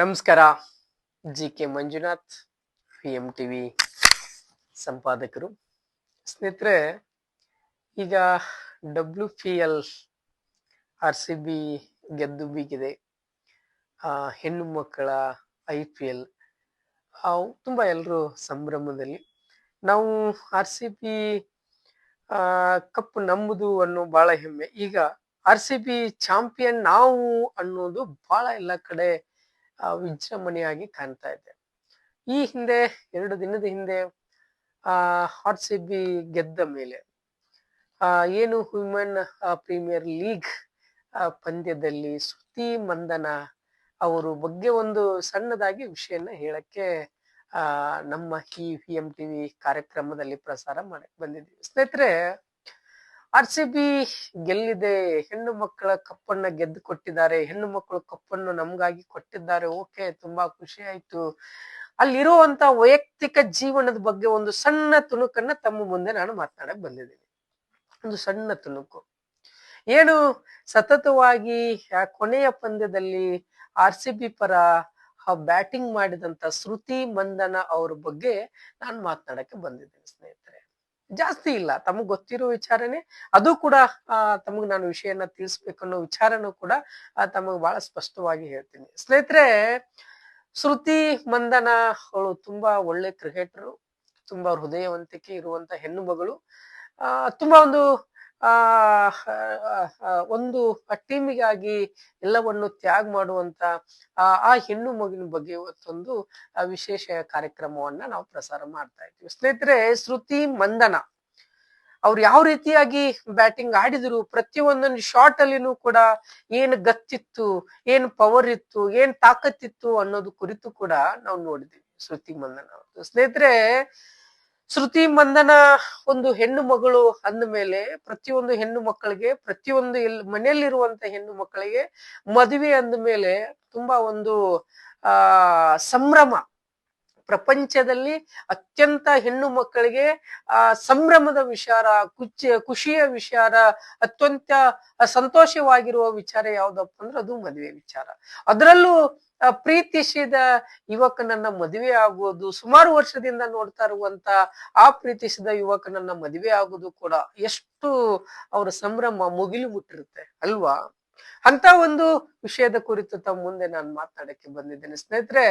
ನಮಸ್ಕಾರ. G K Manjunath P M T V ಸಂಪಾದಕರು. ಸ್ನೇಹಿತರೆ, ಈಗ W P L R C B ಗೆದ್ದು ಬೀಗಿದೆ. ಹೆಣ್ಣು ಮಕ್ಕಳ ಐ ಪಿ ಎಲ್ ತುಂಬ ಎಲ್ಲರೂ ಸಂಭ್ರಮದಲ್ಲಿ. ನಾವು ಆರ್ ಸಿ ಬಿ ಕಪ್ ನಂಬುದು ಅನ್ನೋ ಬಹಳ ಹೆಮ್ಮೆ. ಈಗ ಆರ್ ಸಿ ಬಿ ಚಾಂಪಿಯನ್ ನಾವು ಅನ್ನೋದು ಬಹಳ ಎಲ್ಲ ಕಡೆ ವಿಜೃಂಭಣೆಯಾಗಿ ಕಾಣ್ತಾ ಇದೆ ಈ ಹಿಂದೆ ಎರಡು ದಿನದ ಹಿಂದೆ ಆ ಹಾಟ್ ಬಿ ಗೆದ್ದ ಮೇಲೆ ಆ, ಏನು ಹ್ಯೂಮನ್ ಪ್ರೀಮಿಯರ್ ಲೀಗ್ ಪಂದ್ಯದಲ್ಲಿ ಸುತಿ ಮಂದನ ಅವರು ಬಗ್ಗೆ ಒಂದು ಸಣ್ಣದಾಗಿ ವಿಷಯನ ಹೇಳಕ್ಕೆ ನಮ್ಮ ಈ ವಿ ಎಂ ಟಿವಿ ಕಾರ್ಯಕ್ರಮದಲ್ಲಿ ಪ್ರಸಾರ ಮಾಡಕ್ ಬಂದಿದ್ದೀವಿ. ಸ್ನೇಹಿತರೆ ಆರ್ ಸಿ ಬಿ ಗೆಲ್ಲಿದೆ, ಹೆಣ್ಣು ಮಕ್ಕಳ ಕಪ್ಪನ್ನ ಗೆದ್ದು ಕೊಟ್ಟಿದ್ದಾರೆ, ಹೆಣ್ಣು ಮಕ್ಕಳು ಕಪ್ಪನ್ನು ನಮ್ಗಾಗಿ ಕೊಟ್ಟಿದ್ದಾರೆ. ಓಕೆ, ತುಂಬಾ ಖುಷಿ ಆಯ್ತು. ಅಲ್ಲಿರುವಂತ ವೈಯಕ್ತಿಕ ಜೀವನದ ಬಗ್ಗೆ ಒಂದು ಸಣ್ಣ ತುಣುಕನ್ನ ತಮ್ಮ ಮುಂದೆ ನಾನು ಮಾತನಾಡಕ್ ಬಂದಿದ್ದೀನಿ. ಒಂದು ಸಣ್ಣ ತುಣುಕು. ಏನು ಸತತವಾಗಿ ಆ ಕೊನೆಯ ಪಂದ್ಯದಲ್ಲಿ ಆರ್ ಸಿ ಬಿ ಪರ ಬ್ಯಾಟಿಂಗ್ ಮಾಡಿದಂತ ಶ್ರುತಿ ಮಂದನ ಅವ್ರ ಬಗ್ಗೆ ನಾನು ಮಾತನಾಡಕ್ಕೆ ಬಂದಿದ್ದೀನಿ ಸ್ನೇಹಿತರೆ. ಜಾಸ್ತಿ ಇಲ್ಲ. ತಮಗ್ ಗೊತ್ತಿರೋ ವಿಚಾರನೆ ಅದು ಕೂಡ ತಮಗ್ ನಾನು ವಿಷಯನ ತಿಳಿಸ್ಬೇಕು ಅನ್ನೋ ವಿಚಾರನೂ ಕೂಡ ತಮಗ್ ಬಹಳ ಸ್ಪಷ್ಟವಾಗಿ ಹೇಳ್ತೀನಿ. ಸ್ನೇಹಿತರೆ, ಶ್ರುತಿ ಮಂದನ ಅವಳು ತುಂಬಾ ಒಳ್ಳೆ ಕ್ರಿಕೆಟರು, ತುಂಬಾ ಹೃದಯವಂತಿಕೆ ಇರುವಂತ ಹೆಣ್ಣು ಮಗಳು ತುಂಬಾ ಒಂದು ಒಂದು ಟೀಮಿಗಾಗಿ ಎಲ್ಲವನ್ನು ತ್ಯಾಗ ಮಾಡುವಂತ, ಆ ಆ ಹೆಣ್ಣು ಮಗುವಿನ ಬಗ್ಗೆ ಇವತ್ತೊಂದು ವಿಶೇಷ ಕಾರ್ಯಕ್ರಮವನ್ನ ನಾವು ಪ್ರಸಾರ ಮಾಡ್ತಾ ಇದ್ದೀವಿ. ಸ್ನೇಹಿತರೆ, ಶ್ರುತಿ ಮಂದನ. ಅವ್ರು ಯಾವ ರೀತಿಯಾಗಿ ಬ್ಯಾಟಿಂಗ್ ಆಡಿದ್ರು ಪ್ರತಿಯೊಂದೊಂದು ಶಾಟ್ ಅಲ್ಲಿನೂ ಕೂಡ ಏನ್ ಗತ್ತಿತ್ತು, ಏನ್ ಪವರ್ ಇತ್ತು, ಏನ್ ತಾಕತ್ತಿತ್ತು ಅನ್ನೋದು ಕುರಿತು ಕೂಡ ನಾವು ನೋಡಿದ್ವಿ ಶ್ರುತಿ ಮಂದನ ಸ್ನೇಹಿತರೆ ಶ್ರುತಿ ಮಂದನ ಒಂದು ಹೆಣ್ಣು ಮಗಳು ಅಂದ ಮೇಲೆ ಪ್ರತಿಯೊಂದು ಹೆಣ್ಣು ಮಕ್ಕಳಿಗೆ, ಪ್ರತಿಯೊಂದು ಎಲ್, ಮನೆಯಲ್ಲಿರುವಂತ ಹೆಣ್ಣು ಮಕ್ಕಳಿಗೆ ಮದುವೆ ಅಂದ ಮೇಲೆ ತುಂಬಾ ಒಂದು, ಆ, ಸಂಭ್ರಮ. ಪ್ರಪಂಚದಲ್ಲಿ ಅತ್ಯಂತ ಹೆಣ್ಣು ಮಕ್ಕಳಿಗೆ, ಆ, ಸಂಭ್ರಮದ ವಿಚಾರ, ಕುಚ್ಚ, ಖುಷಿಯ ವಿಚಾರ, ಅತ್ಯಂತ ಸಂತೋಷವಾಗಿರುವ ವಿಚಾರ ಯಾವ್ದಪ್ಪ ಅಂದ್ರೆ ಅದು ಮದುವೆ ವಿಚಾರ. ಅದರಲ್ಲೂ ಪ್ರೀತಿಸಿದ ಯುವಕನನ್ನ ಮದುವೆ ಆಗುವುದು ಸುಮಾರು ವರ್ಷದಿಂದ ನೋಡ್ತಾ ಇರುವಂತ ಆ ಪ್ರೀತಿಸಿದ ಯುವಕನನ್ನ ಮದುವೆ ಆಗುವುದು ಕೂಡ ಎಷ್ಟು ಅವರ ಸಂಭ್ರಮ ಮುಗಿಲು ಮುಟ್ಟಿರುತ್ತೆ ಅಲ್ವಾ? ಅಂತ ಒಂದು ವಿಷಯದ ಕುರಿತು ತಮ್ಮ ಮುಂದೆ ನಾನು ಮಾತನಾಡಕ್ಕೆ ಬಂದಿದ್ದೇನೆ. ಸ್ನೇಹಿತರೆ,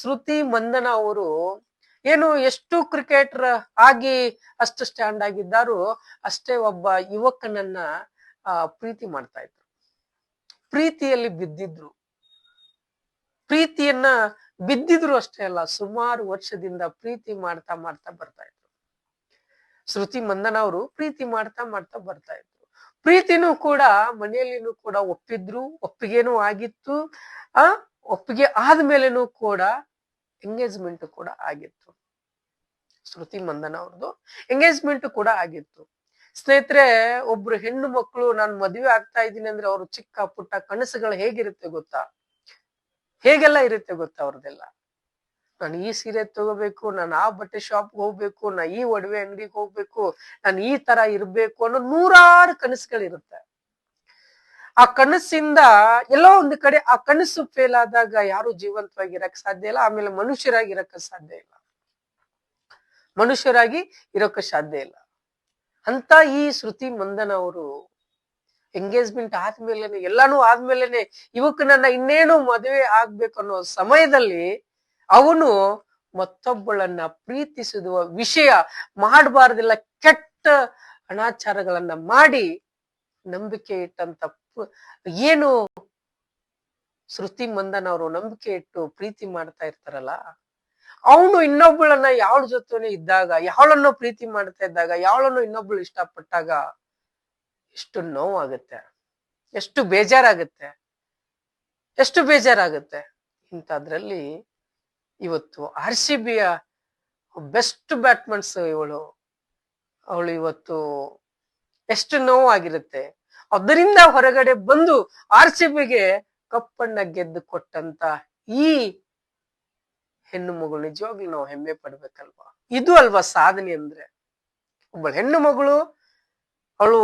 ಶ್ರುತಿ ಮಂದನ ಅವರು ಏನು ಎಷ್ಟು ಕ್ರಿಕೆಟರ್ ಆಗಿ ಅಷ್ಟು ಸ್ಟ್ಯಾಂಡ್ ಆಗಿದ್ದಾರೋ ಅಷ್ಟೇ ಒಬ್ಬ ಯುವಕನನ್ನ ಪ್ರೀತಿ ಮಾಡ್ತಾ ಇದ್ರು. ಪ್ರೀತಿಯಲ್ಲಿ ಬಿದ್ದಿದ್ರು. ಪ್ರೀತಿಯನ್ನ ಬಿದ್ದಿದ್ರು ಅಷ್ಟೇ ಅಲ್ಲ, ಸುಮಾರು ವರ್ಷದಿಂದ ಪ್ರೀತಿ ಮಾಡ್ತಾ ಮಾಡ್ತಾ ಬರ್ತಾ ಇದ್ರು. ಶ್ರುತಿ ಮಂದನ ಅವರು ಪ್ರೀತಿ ಮಾಡ್ತಾ ಮಾಡ್ತಾ ಬರ್ತಾ ಇದ್ರು. ಪ್ರೀತಿನೂ ಕೂಡ, ಮನೆಯಲ್ಲಿನೂ ಕೂಡ ಒಪ್ಪಿದ್ರು, ಒಪ್ಪಿಗೆನೂ ಆಗಿತ್ತು. ಆ, ಒಪ್ಪಿಗೆ ಆದ್ಮೇಲೆನೂ ಕೂಡ ಎಂಗೇಜ್ಮೆಂಟ್ ಕೂಡ ಆಗಿತ್ತು. ಶ್ರುತಿ ಮಂದನ ಅವ್ರದ್ದು ಎಂಗೇಜ್ಮೆಂಟ್ ಕೂಡ ಆಗಿತ್ತು. ಸ್ನೇಹಿತರೆ, ಒಬ್ರು ಹೆಣ್ಣು ಮಕ್ಕಳು, ನಾನು ಮದುವೆ ಆಗ್ತಾ ಇದ್ದೀನಿ ಅಂದ್ರೆ ಅವ್ರ ಚಿಕ್ಕ ಪುಟ್ಟ ಕನಸುಗಳು ಹೇಗಿರುತ್ತೆ ಗೊತ್ತಾ? ಹೇಗೆಲ್ಲ ಇರುತ್ತೆ ಗೊತ್ತಾ ಅವ್ರದ್ದೆಲ್ಲ? ನಾನು ಈ ಸೀರೆ ತಗೋಬೇಕು, ನಾನು ಆ ಬಟ್ಟೆ ಶಾಪ್ ಹೋಗ್ಬೇಕು ನಾ ಈ ಒಡವೆ ಅಂಗಡಿಗೆ ಹೋಗ್ಬೇಕು, ನಾನು ಈ ತರ ಇರ್ಬೇಕು ಅನ್ನೋ ನೂರಾರು ಕನಸುಗಳಿರುತ್ತೆ. ಆ ಕನಸಿಂದ ಎಲ್ಲೋ ಒಂದು ಕಡೆ ಆ ಕನಸು ಫೇಲ್ ಆದಾಗ ಯಾರು ಜೀವಂತವಾಗಿ ಇರಕ್ ಸಾಧ್ಯ ಇಲ್ಲ, ಆಮೇಲೆ ಮನುಷ್ಯರಾಗಿ ಇರಕ್ಕೆ ಸಾಧ್ಯ ಇಲ್ಲ. ಮನುಷ್ಯರಾಗಿ ಇರೋಕೆ ಸಾಧ್ಯ ಇಲ್ಲ. ಅಂತ ಈ ಶ್ರುತಿ ಮಂದನ ಅವರು ಎಂಗೇಜ್ಮೆಂಟ್ ಆದ್ಮೇಲೆನೆ, ಎಲ್ಲಾನು ಆದ್ಮೇಲೆನೆ ಯುವಕನನ್ನ ಇನ್ನೇನು ಮದುವೆ ಆಗ್ಬೇಕು ಅನ್ನೋ ಸಮಯದಲ್ಲಿ ಅವನು ಮತ್ತೊಬ್ಬಳನ್ನ ಪ್ರೀತಿಸುವ ವಿಷಯ ಮಾಡಬಾರ್ದಿಲ್ಲ, ಕೆಟ್ಟ ಅನಾಚಾರಗಳನ್ನ ಮಾಡಿ ನಂಬಿಕೆ ಇಟ್ಟಂತ ಏನು ಶ್ರುತಿ ಮಂದನ್ ಅವರು ನಂಬಿಕೆ ಇಟ್ಟು ಪ್ರೀತಿ ಮಾಡ್ತಾ ಇರ್ತಾರಲ್ಲ, ಅವನು ಇನ್ನೊಬ್ಬಳನ್ನ ಯಾವಳ ಜೊತೆನೆ ಇದ್ದಾಗ, ಯಾವಳನ್ನೋ ಪ್ರೀತಿ ಮಾಡ್ತಾ ಇದ್ದಾಗ, ಯಾವಳನ್ನು ಇನ್ನೊಬ್ಳು ಇಷ್ಟಪಟ್ಟಾಗ ಎಷ್ಟು ನೋವಾಗುತ್ತೆ, ಎಷ್ಟು ಬೇಜಾರಾಗುತ್ತೆ ಎಷ್ಟು ಬೇಜಾರಾಗುತ್ತೆ ಇಂಥದ್ರಲ್ಲಿ ಇವತ್ತು ಆರ್ ಸಿ ಬಿಯ ಬೆಸ್ಟ್ ಬ್ಯಾಟ್ಮನ್ಸ್ ಇವಳು. ಅವಳು ಇವತ್ತು ಎಷ್ಟು ನೋವಾಗಿರುತ್ತೆ. ಅದರಿಂದ ಹೊರಗಡೆ ಬಂದು ಆರ್ ಸಿ ಬಿಗೆ ಕಪ್ಪಣ್ಣ ಗೆದ್ದು ಕೊಟ್ಟಂತ ಈ ಹೆಣ್ಣು ಮಗಳು ನಿಜವಾಗ್ಲೂ ನಾವು ಹೆಮ್ಮೆ ಪಡ್ಬೇಕಲ್ವಾ? ಇದು ಅಲ್ವಾ ಸಾಧನೆ ಅಂದ್ರೆ? ಒಬ್ಬಳು ಹೆಣ್ಣು ಮಗಳು, ಅವಳು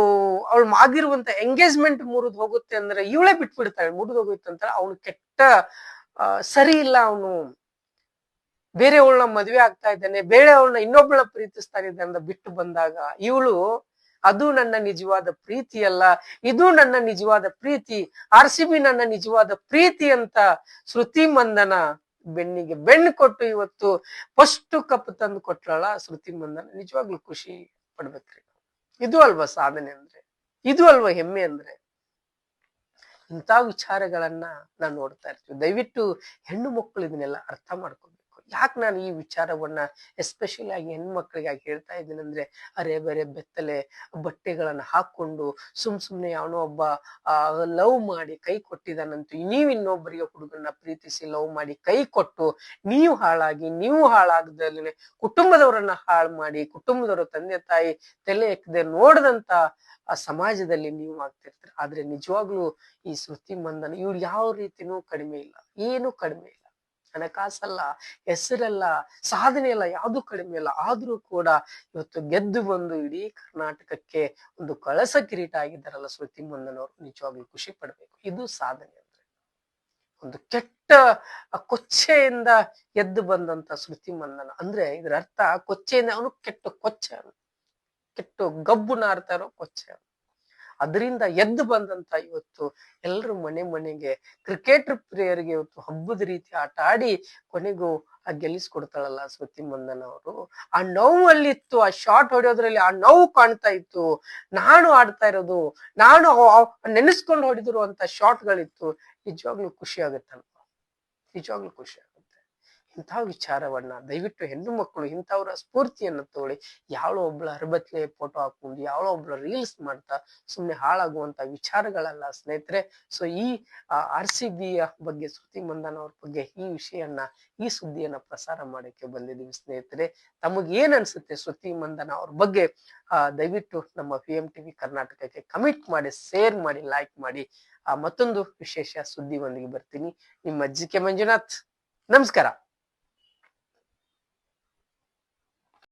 ಅವಳು ಆಗಿರುವಂತ ಎಂಗೇಜ್ಮೆಂಟ್ ಮುರಿದು ಹೋಗುತ್ತೆ ಅಂದ್ರೆ ಇವಳೇ ಬಿಟ್ಬಿಡ್ತಾಳೆ, ಮುರಿದು ಹೋಗುತ್ತೆ ಅಂತ ಅವನು ಕೆಟ್ಟ ಸರಿ ಇಲ್ಲ ಅವನು ಬೇರೆಯವಳನ್ನ ಮದುವೆ ಆಗ್ತಾ ಇದ್ದಾನೆ ಬೇರೆಯವಳನ್ನ ಇನ್ನೊಬ್ಬಳನ್ನ ಪ್ರೀತಿಸ್ತಾ ಇದ್ದಾನೆ ಬಿಟ್ಟು ಬಂದಾಗ ಇವಳು, ಅದು ನನ್ನ ನಿಜವಾದ ಪ್ರೀತಿ ಅಲ್ಲ, ಇದು ನನ್ನ ನಿಜವಾದ ಪ್ರೀತಿ, ಆರ್ ಸಿ ಬಿ ನನ್ನ ನಿಜವಾದ ಪ್ರೀತಿ ಅಂತ ಶ್ರುತಿ ಮಂದನ ಬೆನ್ನಿಗೆ ಬೆನ್ನು ಕೊಟ್ಟು ಇವತ್ತು ಫಸ್ಟ್ ಕಪ್ ತಂದು ಕೊಟ್ರಲ್ಲ, ಶ್ರುತಿ ಮಂದನ ನಿಜವಾಗ್ಲೂ ಖುಷಿ ಪಡ್ಬೇಕ್ರಿ. ಇದು ಅಲ್ವಾ ಸಾಧನೆ ಅಂದ್ರೆ? ಇದು ಅಲ್ವಾ ಹೆಮ್ಮೆ ಅಂದ್ರೆ? ಇಂಥ ವಿಚಾರಗಳನ್ನ ನಾನು ನೋಡ್ತಾ ಇರ್ತೀವಿ ದಯವಿಟ್ಟು ಹೆಣ್ಣು ಮಕ್ಕಳು ಇದನ್ನೆಲ್ಲ ಅರ್ಥ ಮಾಡ್ಕೋಬೇಕು. ಯಾಕೆ ನಾನು ಈ ವಿಚಾರವನ್ನ ಎಸ್ಪೆಷಲಿ ಆಗಿ ಹೆಣ್ಮಕ್ಳಿಗಾಗಿ ಹೇಳ್ತಾ ಇದ್ದೀನಿ ಅಂದ್ರೆ, ಅರೆ ಬರೆ ಬೆತ್ತಲೆ ಬಟ್ಟೆಗಳನ್ನ ಹಾಕೊಂಡು ಸುಮ್ ಸುಮ್ನೆ ಯಾವನೋ ಒಬ್ಬ ಲವ್ ಮಾಡಿ ಕೈ ಕೊಟ್ಟಿದ್ದಾನಂತೂ ನೀವು ಇನ್ನೊಬ್ಬರಿಗೆ ಹುಡುಗನ್ನ ಪ್ರೀತಿಸಿ ಲವ್ ಮಾಡಿ ಕೈ ಕೊಟ್ಟು ನೀವು ಹಾಳಾಗಿ, ನೀವು ಹಾಳಾಗದಲ್ಲಿ ಕುಟುಂಬದವರನ್ನ ಹಾಳು ಮಾಡಿ, ಕುಟುಂಬದವರ ತಂದೆ ತಾಯಿ ತಲೆ ಎಕ್ಕದೆ ನೋಡದಂತ, ಆ, ಸಮಾಜದಲ್ಲಿ ನೀವು ಆಗ್ತಿರ್ತೀರ. ಆದ್ರೆ ನಿಜವಾಗ್ಲೂ ಈ ಶ್ರುತಿ ಮಂದನ ಇವ್ರು ಯಾವ ರೀತಿನೂ ಕಡಿಮೆ ಇಲ್ಲ, ಏನು ಕಡಿಮೆ ಇಲ್ಲ. ಹಣಕಾಸಲ್ಲ, ಹೆಸರಲ್ಲ ಸಾಧನೆ ಇಲ್ಲ ಯಾವುದು ಕಡಿಮೆ ಇಲ್ಲ. ಆದ್ರೂ ಕೂಡ ಇವತ್ತು ಗೆದ್ದು ಬಂದು ಇಡೀ ಕರ್ನಾಟಕಕ್ಕೆ ಒಂದು ಕಳಸ ಕಿರೀಟ ಆಗಿದ್ದಾರಲ್ಲ ಶ್ರುತಿ ಮಂದನವರು. ನಿಜವಾಗ್ಲೂ ಖುಷಿ ಪಡ್ಬೇಕು. ಇದು ಸಾಧನೆ ಅಂದ್ರೆ. ಒಂದು ಕೆಟ್ಟ ಕೊಚ್ಚೆಯಿಂದ ಎದ್ದು ಬಂದಂತ ಶ್ರುತಿ ಮಂದನ. ಅಂದ್ರೆ ಇದರ ಅರ್ಥ ಕೊಚ್ಚೆಯಿಂದ ಅವನು ಕೆಟ್ಟ ಕೊಚ್ಚೆ ಕೆಟ್ಟ ಗಬ್ಬು ನಾರ್ತಾ ಇರೋ ಕೊಚ್ಚೆ ಅದರಿಂದ ಎದ್ದು ಬಂದಂತ ಇವತ್ತು ಎಲ್ಲರೂ ಮನೆ ಮನೆಗೆ ಕ್ರಿಕೆಟ್ ಪ್ರಿಯರಿಗೆ ಇವತ್ತು ಹಬ್ಬದ ರೀತಿ ಆಟ ಆಡಿ ಕೊನೆಗೂ ಆ ಗೆಲ್ಲಿಸ್ಕೊಡ್ತಾಳಲ್ಲ ಸ್ವತಿ ಮಂದನ್ ಅವರು. ಆ ನೋವಲ್ಲಿತ್ತು ಆ ಶಾಟ್ ಹೊಡೆಯೋದ್ರಲ್ಲಿ ಆ ನೋವು ಕಾಣ್ತಾ ಇತ್ತು. ನಾನು ಆಡ್ತಾ ಇರೋದು, ನಾನು ನೆನೆಸ್ಕೊಂಡು ಹೊಡೆದಿರುವಂತ ಶಾಟ್ಗಳಿತ್ತು ನಿಜವಾಗ್ಲೂ ಖುಷಿ ಆಗುತ್ತಲ್ವ? ನಿಜವಾಗ್ಲೂ ಖುಷಿ ಆಗುತ್ತೆ ಇಂಥ ವಿಚಾರವನ್ನ ದಯವಿಟ್ಟು ಹೆಣ್ಣು ಮಕ್ಕಳು ಇಂಥವ್ರ ಸ್ಫೂರ್ತಿಯನ್ನು ತಗೊಳ್ಳಿ ಯಾವಳೋ ಒಬ್ಳ ಅರ್ಬತ್ಲೆ ಫೋಟೋ ಹಾಕೊಂಡು ಯಾವಳೋ ಒಬ್ಳ ರೀಲ್ಸ್ ಮಾಡ್ತಾ ಸುಮ್ಮನೆ ಹಾಳಾಗುವಂತ ವಿಚಾರಗಳಲ್ಲ ಸ್ನೇಹಿತರೆ. ಸೊ ಈ ಆರ್ ಸಿ ಬಿಯ ಬಗ್ಗೆ ಶ್ರುತಿ ಮಂದನ್ ಅವ್ರ ಬಗ್ಗೆ ಈ ವಿಷಯನ್ನ, ಈ ಸುದ್ದಿಯನ್ನ ಪ್ರಸಾರ ಮಾಡಕ್ಕೆ ಬಂದಿದ್ದೀವಿ ಸ್ನೇಹಿತರೆ. ತಮಗೆ ಏನ್ ಅನ್ಸುತ್ತೆ ಶ್ರುತಿ ಮಂದನ ಅವ್ರ ಬಗ್ಗೆ ದಯವಿಟ್ಟು ನಮ್ಮ ಪಿ ಎಂ ಟಿವಿ ಕರ್ನಾಟಕಕ್ಕೆ ಕಮಿಟ್ ಮಾಡಿ ಶೇರ್ ಮಾಡಿ ಲೈಕ್ ಮಾಡಿ ಮತ್ತೊಂದು ವಿಶೇಷ ಸುದ್ದಿ ಒಂದಿಗೆ ಬರ್ತೀನಿ. ನಿಮ್ಮ ಜಿ ಕೆ ಮಂಜುನಾಥ್, ನಮಸ್ಕಾರ.